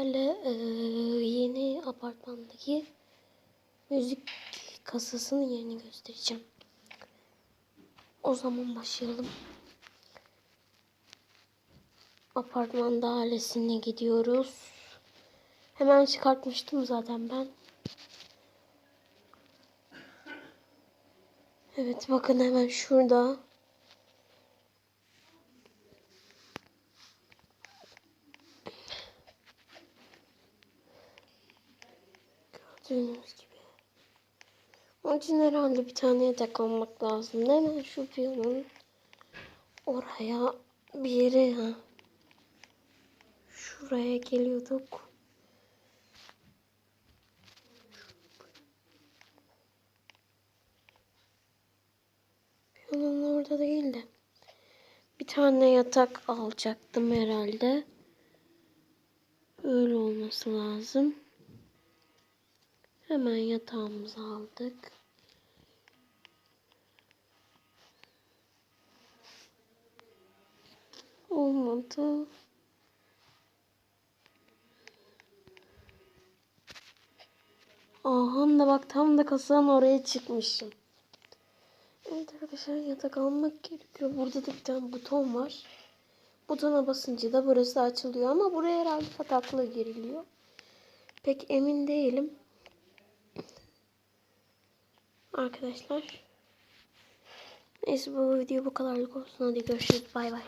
sizlerle eee, yeni apartmandaki müzik kasasının yerini göstereceğim. O zaman başlayalım. Apartman dairesine gidiyoruz. Hemen çıkartmıştım zaten ben. Evet bakın hemen şurada. Gördüğünüz gibi. Onun için herhalde bir tane yatak almak lazım. Hemen şu piyanonun oraya bir yere ha. Şuraya geliyorduk. Piyanonun orada değil de. Bir tane yatak alacaktım herhalde. Öyle olması lazım. Hemen yatağımızı aldık. Olmadı. Aha da bak tam da kasanın oraya çıkmışım. Evet arkadaşlar yatak almak gerekiyor. Burada da bir tane buton var. Butona basınca da burası açılıyor ama buraya herhalde patakla giriliyor. Pek emin değilim. Arkadaşlar. Neyse bu video bu kadarlık olsun. Hadi görüşürüz. Bay bay.